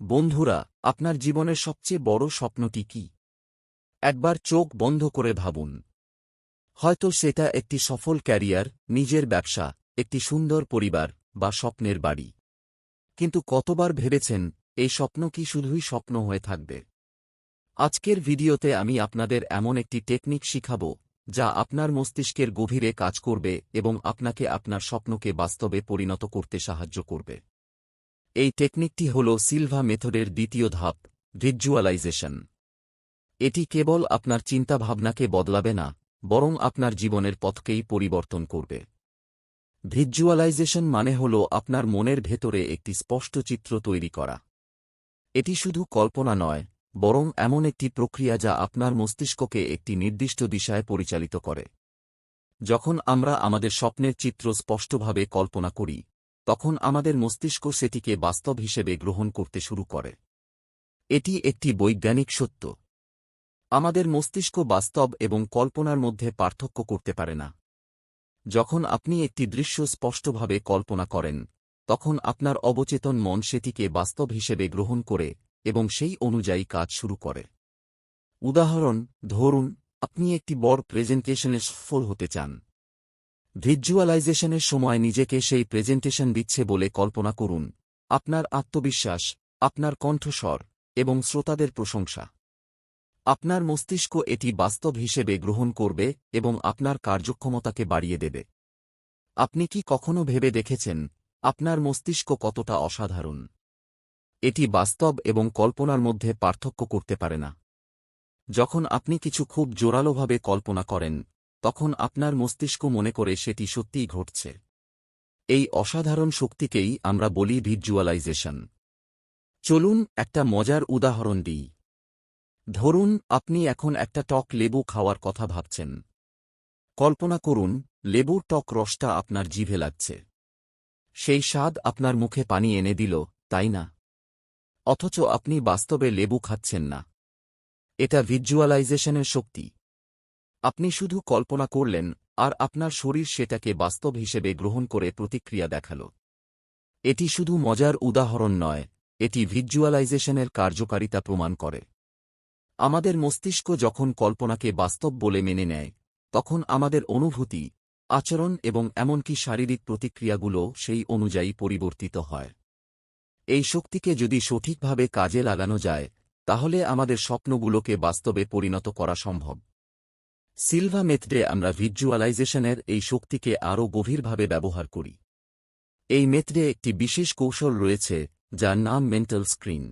বন্ধুরা, আপনার জীবনের সবচেয়ে বড় স্বপ্নটি কি? একবার চোখ বন্ধ করে ভাবুন। হয়তো সেটা একটি সফল ক্যারিয়ার, নিজের ব্যবসা, একটি সুন্দর পরিবার বা স্বপ্নের বাড়ি। কিন্তু কতবার ভেবেছেন, এই স্বপ্ন কি শুধুই স্বপ্ন হয়ে থাকবে? আজকের ভিডিওতে আমি আপনাদের এমন একটি টেকনিক শিখাব, যা আপনার মস্তিষ্কের গভীরে কাজ করবে এবং আপনাকে আপনার স্বপ্নকে বাস্তবে পরিণত করতে সাহায্য করবে। এই টেকনিকটি হল সিলভা মেথডের দ্বিতীয় ধাপ ভিজুয়ালাইজেশন এটি কেবল আপনার চিন্তাভাবনাকে বদলাবে না, বরং আপনার জীবনের পথকেই পরিবর্তন করবে। ভিজুয়ালাইজেশন মানে হল আপনার মনের ভেতরে একটি স্পষ্ট চিত্র তৈরি করা। এটি শুধু কল্পনা নয়, বরং এমন একটি প্রক্রিয়া যা আপনার মস্তিষ্ককে একটি নির্দিষ্ট দিশায় পরিচালিত করে। যখন আমরা আমাদের স্বপ্নের চিত্র স্পষ্টভাবে কল্পনা করি তখন আমাদের মস্তিষ্ক সেটিকে বাস্তব হিসেবে গ্রহণ করতে শুরু করে। এটি একটি বৈজ্ঞানিক সত্য। আমাদের মস্তিষ্ক বাস্তব এবং কল্পনার মধ্যে পার্থক্য করতে পারে না। যখন আপনি একটি দৃশ্য স্পষ্টভাবে কল্পনা করেন, তখন আপনার অবচেতন মন সেটিকে বাস্তব হিসেবে গ্রহণ করে এবং সেই অনুযায়ী কাজ শুরু করে। উদাহরণ, ধরুন, আপনি একটি বড় প্রেজেন্টেশনে সফল হতে চান। ভিজুয়ালাইজেশনের সময় নিজেকে সেই প্রেজেন্টেশন দিচ্ছে বলে কল্পনা করুন। আপনার আত্মবিশ্বাস, আপনার কণ্ঠস্বর এবং শ্রোতাদের প্রশংসা। আপনার মস্তিষ্ক এটি বাস্তব হিসেবে গ্রহণ করবে এবং আপনার কার্যক্ষমতাকে বাড়িয়ে দেবে। আপনি কি কখনো ভেবে দেখেছেন, আপনার মস্তিষ্ক কতটা অসাধারণ? এটি বাস্তব এবং কল্পনার মধ্যে পার্থক্য করতে পারে না। যখন আপনি কিছু খুব জোরালোভাবে কল্পনা করেন তখন আপনার মস্তিষ্ক মনে করে সেটি সত্যিই ঘটছে। এই অসাধারণ শক্তিকেই আমরা বলি ভিজুয়ালাইজেশন চলুন একটা মজার উদাহরণ দিই। ধরুন, আপনি এখন একটা টক লেবু খাওয়ার কথা ভাবছেন। কল্পনা করুন, লেবুর টক রসটা আপনার জিভে লাগছে। সেই স্বাদ আপনার মুখে পানি এনে দিল, তাই না? অথচ আপনি বাস্তবে লেবু খাচ্ছেন না। এটা ভিজুয়ালাইজেশনের শক্তি। আপনি শুধু কল্পনা করলেন, আর আপনার শরীর সেটাকে বাস্তব হিসেবে গ্রহণ করে প্রতিক্রিয়া দেখাল। এটি শুধু মজার উদাহরণ নয়, এটি ভিজুয়ালাইজেশনের কার্যকারিতা প্রমাণ করে। আমাদের মস্তিষ্ক যখন কল্পনাকে বাস্তব বলে মেনে নেয়, তখন আমাদের অনুভূতি, আচরণ এবং এমনকি শারীরিক প্রতিক্রিয়াগুলো সেই অনুযায়ী পরিবর্তিত হয়। এই শক্তিকে যদি সঠিকভাবে কাজে লাগানো যায়, তাহলে আমাদের স্বপ্নগুলোকে বাস্তবে পরিণত করা সম্ভব। সিলভা মেথডে আমরা ভিজুয়ালাইজেশনের এই শক্তিকে আরও গভীরভাবে ব্যবহার করি। এই মেথডে একটি বিশেষ কৌশল রয়েছে, যার নাম মেন্টাল স্ক্রিন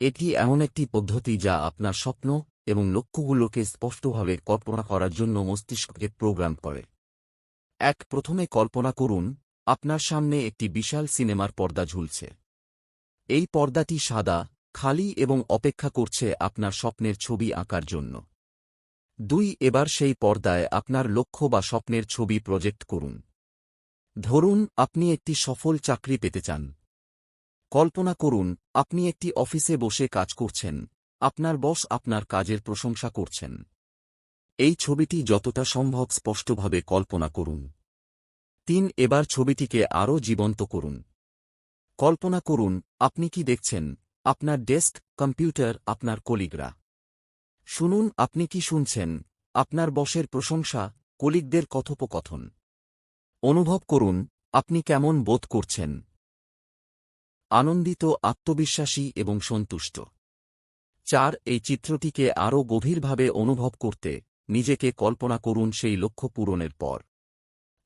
এটি এমন একটি পদ্ধতি যা আপনার স্বপ্ন এবং লক্ষ্যগুলোকে স্পষ্টভাবে কল্পনা করার জন্য মস্তিষ্ককে প্রোগ্রাম করে। এক, প্রথমে কল্পনা করুন, আপনার সামনে একটি বিশাল সিনেমার পর্দা ঝুলছে। এই পর্দাটি সাদা, খালি এবং অপেক্ষা করছে আপনার স্বপ্নের ছবি আঁকার জন্য। দুই, এবার সেই পর্দায় আপনার লক্ষ্য বা স্বপ্নের ছবি প্রজেক্ট করুন। ধরুন, আপনি একটি সফল চাকরি পেতে চান। কল্পনা করুন, আপনি একটি অফিসে বসে কাজ করছেন। আপনার বস আপনার কাজের প্রশংসা করছেন। এই ছবিটি যতটা সম্ভব স্পষ্টভাবে কল্পনা করুন। তিন, এবার ছবিটিকে আরও জীবন্ত করুন। কল্পনা করুন, আপনি কি দেখছেন? আপনার ডেস্ক, কম্পিউটার, আপনার কলিগরা। শুনুন, আপনি কি শুনছেন? আপনার বসের প্রশংসা কলিগদের কথোপকথন। অনুভব করুন, আপনি কেমন বোধ করছেন। আনন্দিত, আত্মবিশ্বাসী এবং সন্তুষ্ট। চার, এই চিত্রটিকে আরও গভীরভাবে অনুভব করতে নিজেকে কল্পনা করুন সেই লক্ষ্য পূরণের পর।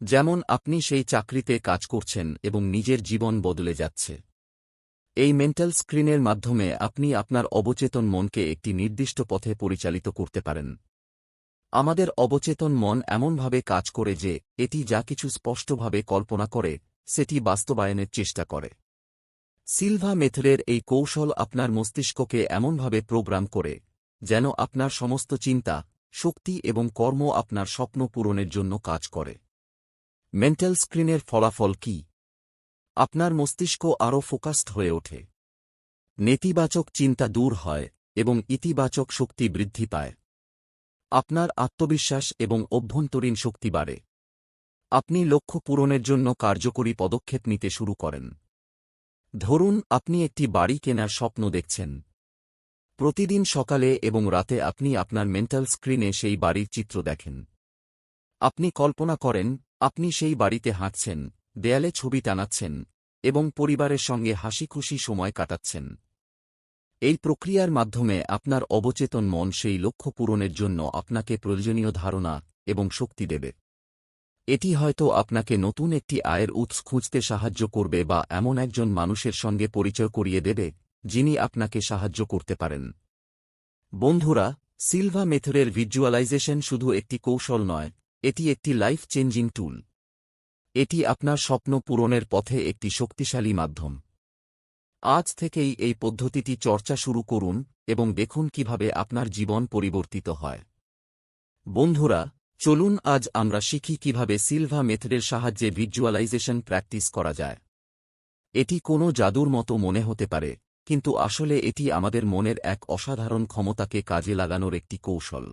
যেমন, আপনি সেই চাকরিতে কাজ করছেন এবং নিজের জীবন বদলে যাচ্ছে। এই মেন্টাল স্ক্রিনের মাধ্যমে আপনি আপনার অবচেতন মনকে একটি নির্দিষ্ট পথে পরিচালিত করতে পারেন। আমাদের অবচেতন মন এমনভাবে কাজ করে যে, এটি যা কিছু স্পষ্টভাবে কল্পনা করে, সেটি বাস্তবায়নের চেষ্টা করে। সিলভা মেথডের এই কৌশল আপনার মস্তিষ্ককে এমনভাবে প্রোগ্রাম করে, যেন আপনার সমস্ত চিন্তা, শক্তি এবং কর্ম আপনার স্বপ্ন পূরণের জন্য কাজ করে। মেন্টাল স্ক্রিনের ফলাফল কি? আপনার মস্তিষ্ক আরও ফোকাসড হয়ে ওঠে। নেতিবাচক চিন্তা দূর হয় এবং ইতিবাচক শক্তি বৃদ্ধি পায়। আপনার আত্মবিশ্বাস এবং অভ্যন্তরীণ শক্তি বাড়ে। আপনি লক্ষ্য পূরণের জন্য কার্যকরী পদক্ষেপ নিতে শুরু করেন। ধরুন, আপনি একটি বাড়ি কেনার স্বপ্ন দেখছেন। প্রতিদিন সকালে এবং রাতে আপনি আপনার মেন্টাল স্ক্রিনে সেই বাড়ির চিত্র দেখেন। আপনি কল্পনা করেন, আপনি সেই বাড়িতে হাঁটছেন। দেয়ালে ছবি টানাচ্ছেন এবং পরিবারের সঙ্গে হাসি খুশি সময় কাটাচ্ছেন। এই প্রক্রিয়ার মাধ্যমে আপনার অবচেতন মন সেই লক্ষ্য পূরণের জন্য আপনাকে প্রয়োজনীয় ধারণা এবং শক্তি দেবে। এটি হয়তো আপনাকে নতুন একটি আয়ের উৎস খুঁজতে সাহায্য করবে বা এমন একজন মানুষের সঙ্গে পরিচয় করিয়ে দেবে, যিনি আপনাকে সাহায্য করতে পারেন। বন্ধুরা, সিলভা মেথডের ভিজুয়ালাইজেশন শুধু একটি কৌশল নয়, এটি একটি লাইফ চেঞ্জিং টুল এটি আপনার স্বপ্ন পূরণের পথে একটি শক্তিশালী মাধ্যম। আজ থেকেই এই পদ্ধতিটি চর্চা শুরু করুন এবং দেখুন কীভাবে আপনার জীবন পরিবর্তিত হয়। বন্ধুরা, চলুন আজ আমরা শিখি কীভাবে সিলভা মেথডের সাহায্যে ভিজুয়ালাইজেশন প্র্যাকটিস করা যায়। এটি কোনো জাদুর মতো মনে হতে পারে, কিন্তু আসলে এটি আমাদের মনের এক অসাধারণ ক্ষমতাকে কাজে লাগানোর একটি কৌশল।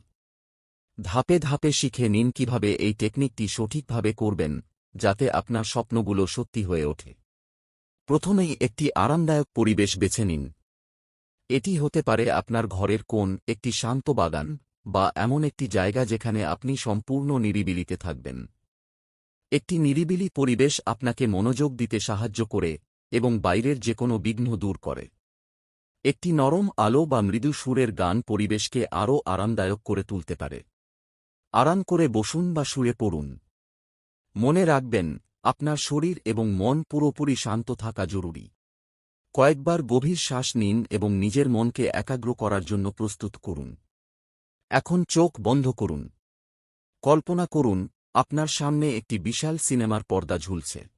ধাপে ধাপে শিখে নিন কীভাবে এই টেকনিকটি সঠিকভাবে করবেন যাতে আপনার স্বপ্নগুলো সত্যি হয়ে ওঠে। প্রথমেই একটি আরামদায়ক পরিবেশ বেছে নিন। এটি হতে পারে আপনার ঘরের কোণ, একটি শান্ত বাগান, বা এমন একটি জায়গা যেখানে আপনি সম্পূর্ণ নিরিবিলিতে থাকবেন। একটি নিরিবিলি পরিবেশ আপনাকে মনোযোগ দিতে সাহায্য করে এবং বাইরের যে কোনো বিঘ্ন দূর করে। একটি নরম আলো বা মৃদু সুরের গান পরিবেশকে আরও আরামদায়ক করে তুলতে পারে। আরাম করে বসুন বা শুয়ে পড়ুন। মনে রাখবেন, আপনার শরীর এবং মন পুরোপুরি শান্ত থাকা জরুরি। কয়েকবার গভীর শ্বাস নিন এবং নিজের মনকে একাগ্র করার জন্য প্রস্তুত করুন। এখন চোখ বন্ধ করুন। কল্পনা করুন, আপনার সামনে একটি বিশাল সিনেমার পর্দা ঝুলছে।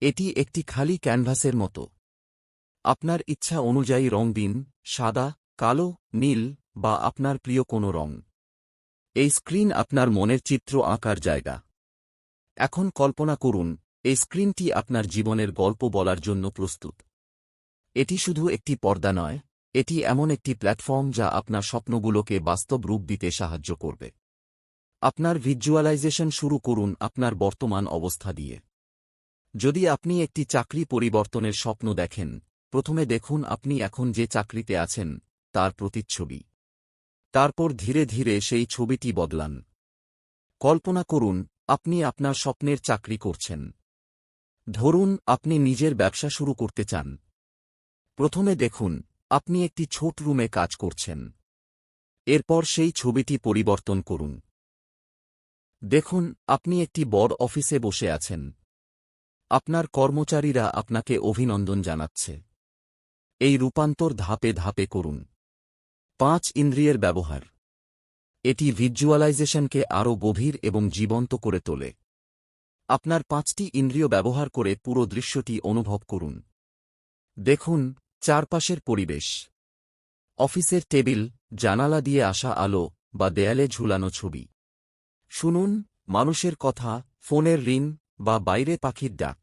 এটি একটি খালি ক্যানভাসের মতো। আপনার ইচ্ছা অনুযায়ী রং দিন, সাদা, কালো, নীল বা আপনার প্রিয় কোনো রং। এই স্ক্রিন আপনার মনের চিত্র আঁকার জায়গা। এখন কল্পনা করুন, এই স্ক্রিনটি আপনার জীবনের গল্প বলার জন্য প্রস্তুত। এটি শুধু একটি পর্দা নয়, এটি এমন একটি প্ল্যাটফর্ম যা আপনার স্বপ্নগুলোকে বাস্তব রূপ দিতে সাহায্য করবে। আপনার ভিজুয়ালাইজেশন শুরু করুন আপনার বর্তমান অবস্থা দিয়ে। যদি আপনি একটি চাকরি পরিবর্তনের স্বপ্ন দেখেন, প্রথমে দেখুন আপনি এখন যে চাকরিতে আছেন, তার প্রতিচ্ছবি। তারপর ধীরে ধীরে সেই ছবিটি বদলান। কল্পনা করুন আপনি আপনার স্বপ্নের চাকরি করছেন। ধরুন, আপনি নিজের ব্যবসা শুরু করতে চান। প্রথমে দেখুন, আপনি একটি ছোট রুমে কাজ করছেন। এরপর সেই ছবিটি পরিবর্তন করুন। দেখুন, আপনি একটি বড় অফিসে বসে আছেন। আপনার কর্মচারীরা আপনাকে অভিনন্দন জানাচ্ছে। এই রূপান্তর ধাপে ধাপে করুন। পাঁচ ইন্দ্রিয়ের ব্যবহার। এটি ভিজুয়ালাইজেশনকে আরও গভীর এবং জীবন্ত করে তোলে। আপনার পাঁচটি ইন্দ্রিয় ব্যবহার করে পুরো দৃশ্যটি অনুভব করুন। দেখুন, চারপাশের পরিবেশ। অফিসের টেবিল, জানালা দিয়ে আসা আলো বা দেয়ালে ঝুলানো ছবি। শুনুন, মানুষের কথা, ফোনের রিং বা বাইরে পাখির ডাক।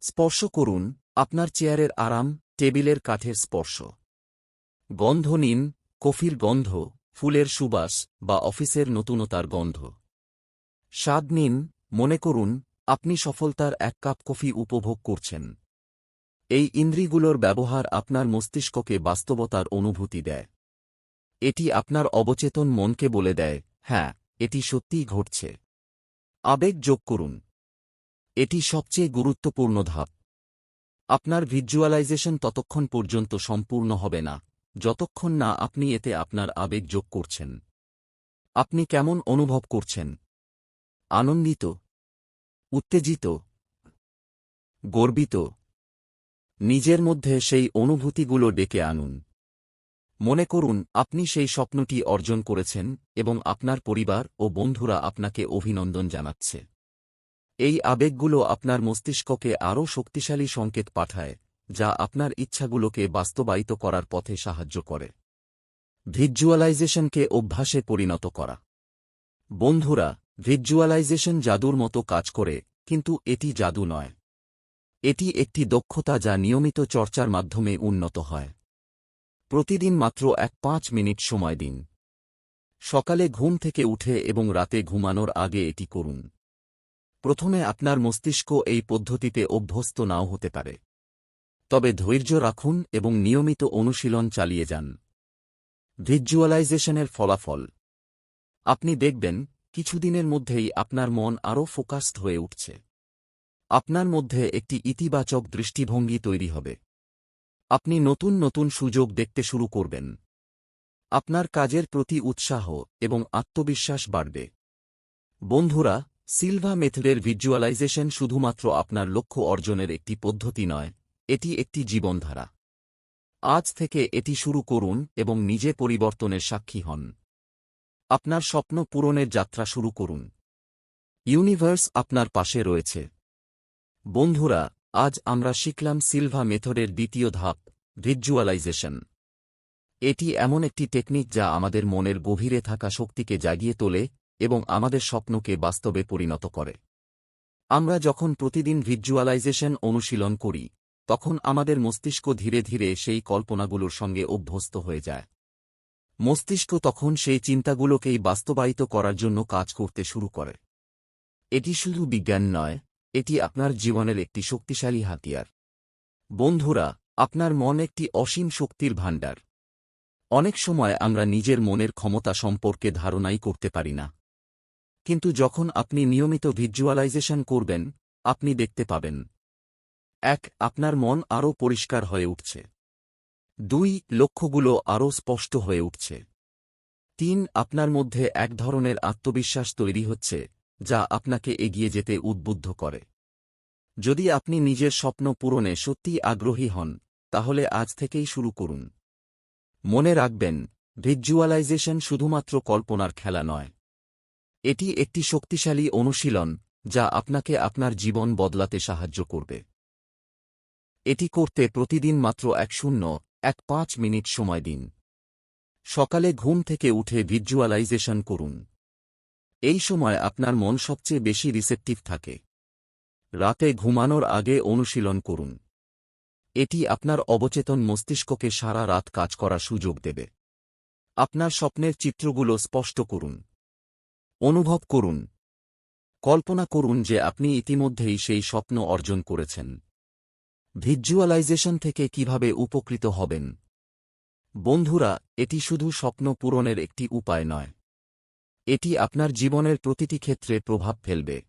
স্পর্শ করুন, আপনার চেয়ারের আরাম, টেবিলের কাঠের স্পর্শ। গন্ধ নিন, কফির গন্ধ। ফুলের সুবাস বা অফিসের নতুনতার গন্ধ। স্বাদ নিন, মনে করুন, আপনি সফলতার এক কাপ কফি উপভোগ করছেন। এই ইন্দ্রিগুলোর ব্যবহার আপনার মস্তিষ্ককে বাস্তবতার অনুভূতি দেয়। এটি আপনার অবচেতন মনকে বলে দেয় হ্যাঁ এটি সত্যিই ঘটছে। আবেগ যোগ করুন। এটি সবচেয়ে গুরুত্বপূর্ণ ধাপ। আপনার ভিজুয়ালাইজেশন ততক্ষণ পর্যন্ত সম্পূর্ণ হবে না। যতক্ষণ না আপনি এতে আপনার আবেগ যোগ করছেন। আপনি কেমন অনুভব করছেন? আনন্দিত? উত্তেজিত? গর্বিত? নিজের মধ্যে সেই অনুভূতিগুলো ডেকে আনুন। মনে করুন, আপনি সেই স্বপ্নটি অর্জন করেছেন এবং আপনার পরিবার ও বন্ধুরা আপনাকে অভিনন্দন জানাচ্ছে। এই আবেগগুলো আপনার মস্তিষ্ককে আরও শক্তিশালী সংকেত পাঠায়। যা আপনার ইচ্ছাগুলোকে বাস্তবায়িত করার পথে সাহায্য করে। ভিজুয়ালাইজেশনকে অভ্যাসে পরিণত করা। বন্ধুরা ভিজুয়ালাইজেশন জাদুর মতো কাজ করে, কিন্তু এটি জাদু নয়। এটি একটি দক্ষতা যা নিয়মিত চর্চার মাধ্যমে উন্নত হয়। প্রতিদিন মাত্র এক পাঁচ মিনিট সময় দিন। সকালে ঘুম থেকে উঠে এবং রাতে ঘুমানোর আগে এটি করুন। প্রথমে আপনার মস্তিষ্ক এই পদ্ধতিতে অভ্যস্ত নাও হতে পারে। তবে ধৈর্য রাখুন এবং নিয়মিত অনুশীলন চালিয়ে যান। ভিজুয়ালাইজেশনের ফলাফল। আপনি দেখবেন, কিছুদিনের মধ্যেই আপনার মন আরও ফোকাসড হয়ে উঠছে। আপনার মধ্যে একটি ইতিবাচক দৃষ্টিভঙ্গি তৈরি হবে। আপনি নতুন নতুন সুযোগ দেখতে শুরু করবেন। আপনার কাজের প্রতি উৎসাহ এবং আত্মবিশ্বাস বাড়বে। বন্ধুরা, সিলভা মেথডের ভিজুয়ালাইজেশন শুধুমাত্র আপনার লক্ষ্য অর্জনের একটি পদ্ধতি নয় এটি একটি জীবনধারা। আজ থেকে এটি শুরু করুন এবং নিজে পরিবর্তনের সাক্ষী হন। আপনার স্বপ্ন পূরণের যাত্রা শুরু করুন। ইউনিভার্স আপনার পাশে রয়েছে। বন্ধুরা, আজ আমরা শিখলাম সিলভা মেথডের দ্বিতীয় ধাপ ভিজুয়ালাইজেশন এটি এমন একটি টেকনিক যা আমাদের মনের গভীরে থাকা শক্তিকে জাগিয়ে তোলে এবং আমাদের স্বপ্নকে বাস্তবে পরিণত করে। আমরা যখন প্রতিদিন ভিজুয়ালাইজেশন অনুশীলন করি তখন আমাদের মস্তিষ্ক ধীরে ধীরে সেই কল্পনাগুলোর সঙ্গে অভ্যস্ত হয়ে যায়। মস্তিষ্ক তখন সেই চিন্তাগুলোকেই বাস্তবায়িত করার জন্য কাজ করতে শুরু করে। এটি শুধু বিজ্ঞান নয়, এটি আপনার জীবনের একটি শক্তিশালী হাতিয়ার। বন্ধুরা, আপনার মন একটি অসীম শক্তির ভাণ্ডার। অনেক সময় আমরা নিজের মনের ক্ষমতা সম্পর্কে ধারণাই করতে পারি না। কিন্তু যখন আপনি নিয়মিত ভিজুয়ালাইজেশন করবেন, আপনি দেখতে পাবেন এক, আপনার মন আরও পরিষ্কার হয়ে উঠছে। দুই, লক্ষ্যগুলো আরও স্পষ্ট হয়ে উঠছে। তিন, আপনার মধ্যে এক ধরনের আত্মবিশ্বাস তৈরি হচ্ছে, যা আপনাকে এগিয়ে যেতে উদ্বুদ্ধ করে। যদি আপনি নিজের স্বপ্ন পূরণে সত্যিই আগ্রহী হন, তাহলে আজ থেকেই শুরু করুন। মনে রাখবেন ভিজুয়ালাইজেশন শুধুমাত্র কল্পনার খেলা নয়। এটি একটি শক্তিশালী অনুশীলন, যা আপনাকে আপনার জীবন বদলাতে সাহায্য করবে। এটি করতে প্রতিদিন মাত্র এক শূন্য, এক পাঁচ মিনিট সময় দিন। সকালে ঘুম থেকে উঠে ভিজুয়ালাইজেশন করুন। এই সময় আপনার মন সবচেয়ে বেশি রিসেপটিভ থাকে। রাতে ঘুমানোর আগে অনুশীলন করুন। এটি আপনার অবচেতন মস্তিষ্ককে সারা রাত কাজ করার সুযোগ দেবে। আপনার স্বপ্নের চিত্রগুলো স্পষ্ট করুন। অনুভব করুন। কল্পনা করুন যে আপনি ইতিমধ্যেই সেই স্বপ্ন অর্জন করেছেন। ভিজুয়ালাইজেশন থেকে কীভাবে উপকৃত হবেন? বন্ধুরা, এটি শুধু স্বপ্ন পূরণের একটি উপায় নয়। এটি আপনার জীবনের প্রতিটি ক্ষেত্রে প্রভাব ফেলবে।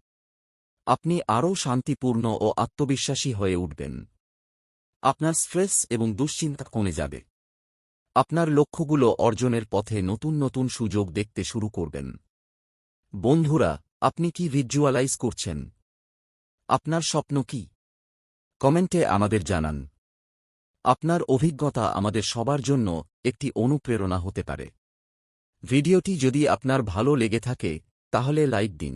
আপনি আরও শান্তিপূর্ণ ও আত্মবিশ্বাসী হয়ে উঠবেন। আপনার স্ট্রেস এবং দুশ্চিন্তা কমে যাবে। আপনার লক্ষ্যগুলো অর্জনের পথে নতুন নতুন সুযোগ দেখতে শুরু করবেন। বন্ধুরা, আপনি কি ভিজুয়ালাইজ করছেন? আপনার স্বপ্ন কি? কমেন্টে আমাদের জানান। আপনার অভিজ্ঞতা আমাদের সবার জন্য একটি অনুপ্রেরণা হতে পারে। ভিডিওটি যদি আপনার ভালো লেগে থাকে, তাহলে লাইক দিন।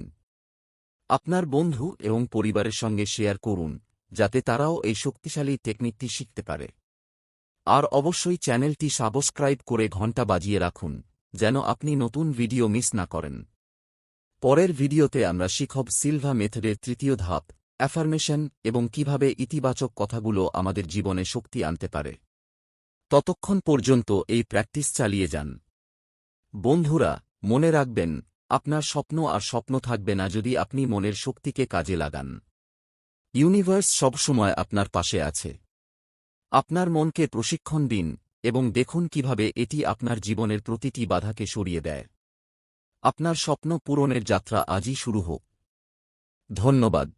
আপনার বন্ধু এবং পরিবারের সঙ্গে শেয়ার করুন, যাতে তারাও এই শক্তিশালী টেকনিকটি শিখতে পারে। আর অবশ্যই চ্যানেলটি সাবস্ক্রাইব করে ঘণ্টা বাজিয়ে রাখুন, যেন আপনি নতুন ভিডিও মিস না করেন। পরের ভিডিওতে আমরা শিখব সিলভা মেথডের তৃতীয় ধাপ অ্যাফার্মেশন এবং কীভাবে ইতিবাচক কথাগুলো আমাদের জীবনে শক্তি আনতে পারে। ততক্ষণ পর্যন্ত এই প্র্যাকটিস চালিয়ে যান। বন্ধুরা, মনে রাখবেন, আপনার স্বপ্ন আর স্বপ্ন থাকবে না যদি আপনি মনের শক্তিকে কাজে লাগান। ইউনিভার্স সবসময় আপনার পাশে আছে। আপনার মনকে প্রশিক্ষণ দিন এবং দেখুন কীভাবে এটি আপনার জীবনের প্রতিটি বাধাকে সরিয়ে দেয়। আপনার স্বপ্ন পূরণের যাত্রা আজই শুরু হোক। ধন্যবাদ।